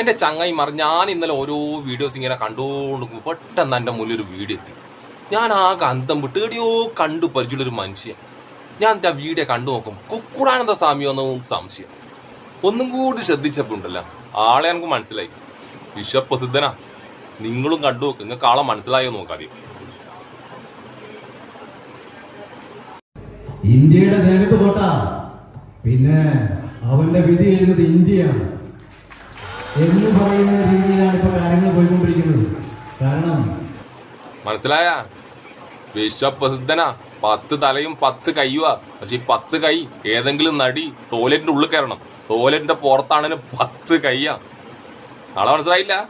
എന്റെ ചങ്ങായി മറി. ഞാൻ ഇന്നലെ ഓരോ വീഡിയോസ് ഇങ്ങനെ കണ്ടുകൊണ്ടിരിക്കുമ്പോൾ പെട്ടെന്ന് എന്റെ മുന്നിൽ ഒരു വീഡിയോ എത്തി. ഞാൻ ആ അന്തം വിട്ട് എവിടെയോ കണ്ടു പരിചയമുള്ള ഒരു മനുഷ്യൻ. ഞാൻ എന്റെ ആ വീഡിയോ കണ്ടു നോക്കും കുക്കുടാനന്ദ സ്വാമിയോ എന്ന് സംശയം. ഒന്നും കൂടി ശ്രദ്ധിച്ചപ്പോൾ ഉണ്ടല്ല ആളെ എനിക്ക് മനസ്സിലായി. വിശ്വപ്രസിദ്ധനാ. നിങ്ങളും കണ്ടു നോക്ക്. നിങ്ങൾക്ക് ആളെ മനസ്സിലായോ നോക്കാതെ. ഇന്ത്യയുടെ നേരത്ത് തൊട്ടാ പിന്നെ അവന്റെ വിധി എഴുതുന്നത് ഇന്ത്യയാണ്. എന്ന് പറയുന്ന രീതിയിലാണ് കാര്യങ്ങൾ പോയിക്കൊണ്ടിരിക്കുന്നത്. കാരണം മനസ്സിലായ? വിശ്വപ്രസിദ്ധനാ. പത്ത് തലയും പത്ത് കയ്യുവാ പക്ഷെ ഈ പത്ത് കൈ ഏതെങ്കിലും നടി ടോയ്ലറ്റിന്റെ ഉള്ളിൽ കയറണം. ടോയ്ലറ്റിന്റെ പുറത്താണെങ്കിലും പത്ത് കയ്യാ ആളെ മനസ്സിലായില്ല?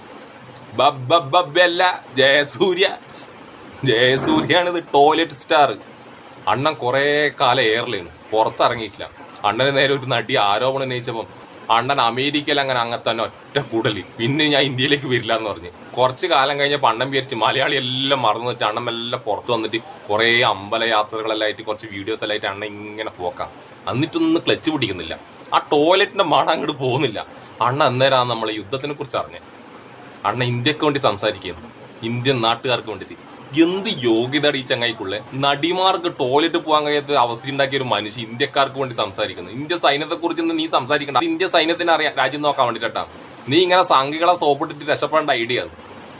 ബബ്ബല്ല ജയസൂര്യ. ജയസൂര്യാണ് ഇത് ടോയ്ലറ്റ് സ്റ്റാർ. അണ്ണൻ കുറെ കാലം എയർലൈൻ പുറത്തിറങ്ങിയിട്ടില്ല. അണ്ണന് നേരെ ഒരു നടി ആരോപണം ഉന്നയിച്ചപ്പം അണ്ണൻ അമേരിക്കയിൽ അങ്ങനെ അങ്ങനെ തന്നെ ഒറ്റ കൂടലി. പിന്നെ ഞാൻ ഇന്ത്യയിലേക്ക് വരില്ല എന്ന് പറഞ്ഞു. കുറച്ച് കാലം കഴിഞ്ഞ പണ്ടം വിചാരിച്ച് മലയാളി എല്ലാം മറന്നിട്ട് അണ്ണം എല്ലാം പുറത്ത് വന്നിട്ട് കുറേ അമ്പല യാത്രകളെല്ലാം ആയിട്ട് കുറച്ച് വീഡിയോസ് എല്ലാം ആയിട്ട് അണ്ണൻ ഇങ്ങനെ പോക്കാം. എന്നിട്ടൊന്നും ക്ലച്ച് പിടിക്കുന്നില്ല. ആ ടോയ്ലറ്റിന്റെ മണം അങ്ങോട്ട് പോകുന്നില്ല. അണ്ണ അന്നേരമാണ് നമ്മളെ യുദ്ധത്തിനെ കുറിച്ച് അറിഞ്ഞത് അണ്ണ ഇന്ത്യയ്ക്ക് വേണ്ടി സംസാരിക്കുന്നു. ഇന്ത്യൻ നാട്ടുകാർക്ക് വേണ്ടിയിട്ട്. എന്ത് യോഗ്യതയുടെ ഈ ചങ്ങായിക്കുള്ളേ? നടിമാർക്ക് ടോയ്ലറ്റ് പോകാൻ കഴിയാത്ത അവസ്ഥ ഉണ്ടാക്കിയ ഒരു മനുഷ്യൻ ഇന്ത്യക്കാർക്ക് വേണ്ടി സംസാരിക്കുന്നത് ഇന്ത്യ സൈന്യത്തെ കുറിച്ച് നീ സംസാരിക്കണ്ട. ഇന്ത്യ സൈന്യത്തിന് അറിയാം രാജ്യം നോക്കാൻ വേണ്ടിട്ടാ നീ ഇങ്ങനെ സംഘികളെ സോപ്പിട്ടിട്ട് രക്ഷപ്പെടേണ്ട ഐഡിയ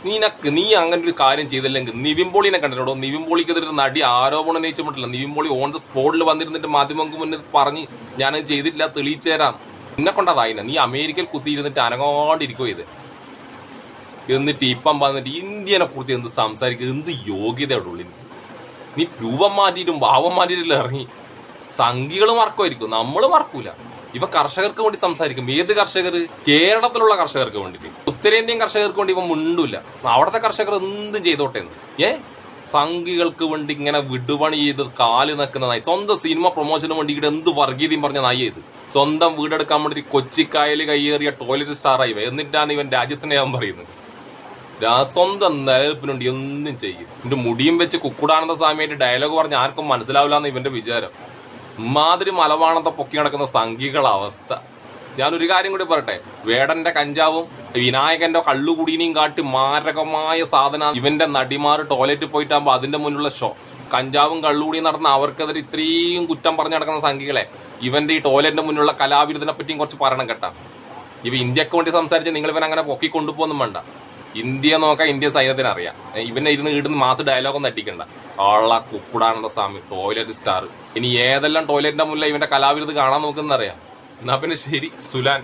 നീ നീ അങ്ങനെ ഒരു കാര്യം ചെയ്തില്ലെങ്കിൽ നിവിൻ പോളിനെ കണ്ടിട്ടോ നിവിൻ നടി ആരോപണം ഉന്നയിച്ചിട്ടില്ല നിവിൻ പോളി ഓൺ ദ സ്പോട്ടിൽ വന്നിരുന്നിട്ട് മാധ്യമങ്ങൾക്ക് മുന്നിൽ പറഞ്ഞ് ഞാനത് ചെയ്തിട്ടില്ല തെളിയിച്ചു തരാം. എന്നെ കൊണ്ടതായില്ല നീ അമേരിക്കയിൽ കുത്തിയിരുന്നിട്ട് അനങ്ങാണ്ടിരിക്കുമോ ഇത് എന്നിട്ട് ഇപ്പം വന്നിട്ട് ഇന്ത്യനെ കുറിച്ച് എന്ത് സംസാരിക്കുക എന്ത് യോഗ്യതയുടെ ഉള്ളിൽ നീ രൂപം മാറ്റിയിട്ടും ഭാവം മാറ്റിയിട്ടില്ല ഇറങ്ങി? സംഘികൾ മറക്കുമായിരിക്കും. നമ്മൾ മറക്കൂല. ഇവ കർഷകർക്ക് വേണ്ടി സംസാരിക്കും. ഏത് കർഷകർ? കേരളത്തിലുള്ള കർഷകർക്ക് വേണ്ടിയിട്ട്. ഉത്തരേന്ത്യൻ കർഷകർക്ക് വേണ്ടി ഇവ മുണ്ടൂല. അവിടുത്തെ കർഷകർ എന്തും ചെയ്തോട്ടെ. ഏ? സംഘികൾക്ക് വേണ്ടി ഇങ്ങനെ വിടുപണി ചെയ്ത് കാൽ നിൽക്കുന്ന നായി. സ്വന്തം സിനിമ പ്രൊമോഷന് വേണ്ടി എന്ത് വർഗീയതയും പറഞ്ഞ നായി ചെയ്ത് സ്വന്തം വീടെടുക്കാൻ വേണ്ടി കൊച്ചിക്കായൽ കയ്യേറിയ ടോയ്ലറ്റ് സ്റ്റാറായി ഇവ. എന്നിട്ടാണ് ഇവൻ രാജ്യസ്നേഹം പറയുന്നത്. സ്വന്തം നിലനിൽപ്പിനുണ്ട് ഒന്നും ചെയ്യും എന്റെ മുടിയും വെച്ച് കുക്കുടാനന്ദ സ്വാമിയായിട്ട് ഡയലോഗ് പറഞ്ഞ ആർക്കും മനസ്സിലാവില്ല എന്ന് ഇവന്റെ വിചാരം. മാതിരി മലവാണത്തെ പൊക്കി നടക്കുന്ന സംഘികള അവസ്ഥ. ഞാനൊരു കാര്യം കൂടി പറയട്ടെ? വേടന്റെ കഞ്ചാവും വിനായകന്റെ കള്ളുകുടീനെയും കാട്ടി മാരകമായ സാധന ഇവന്റെ നടിമാർ ടോയ്ലറ്റിൽ പോയിട്ടാകുമ്പോ അതിന്റെ മുന്നിലുള്ള ഷോ. കഞ്ചാവും കള്ളുകൂടിയും നടന്ന അവർക്കെതിരെ ഇത്രയും കുറ്റം പറഞ്ഞു നടക്കുന്ന സംഘികളെ ഇവന്റെ ഈ ടോയ്ലറ്റിന്റെ മുന്നിലുള്ള കലാവിരുദ്ധനെ പറ്റിയും കുറച്ച് പറയണം കേട്ടാ. ഇവ ഇന്ത്യയ്ക്ക് വേണ്ടി സംസാരിച്ച് നിങ്ങൾ ഇവൻ അങ്ങനെ പൊക്കി കൊണ്ടുപോകുന്നും വേണ്ട. ഇന്ത്യ നോക്കാൻ ഇന്ത്യ സൈന്യത്തിന് അറിയാം. ഇവനെ ഇരുന്ന് ഇടുന്ന മാസ് ഡയലോഗൊന്നും അടിക്കണ്ട. ആള കുക്കുടാനന്ദ സ്വാമി ടോയ്ലറ്റ് സ്റ്റാർ ഇനി ഏതെല്ലാം ടോയ്ലറ്റിന്റെ മുല്ല ഇവന്റെ കലാവിരുത് കാണാൻ നോക്കുന്നറിയാം? എന്നാ പിന്നെ ശരി സുലാൻ.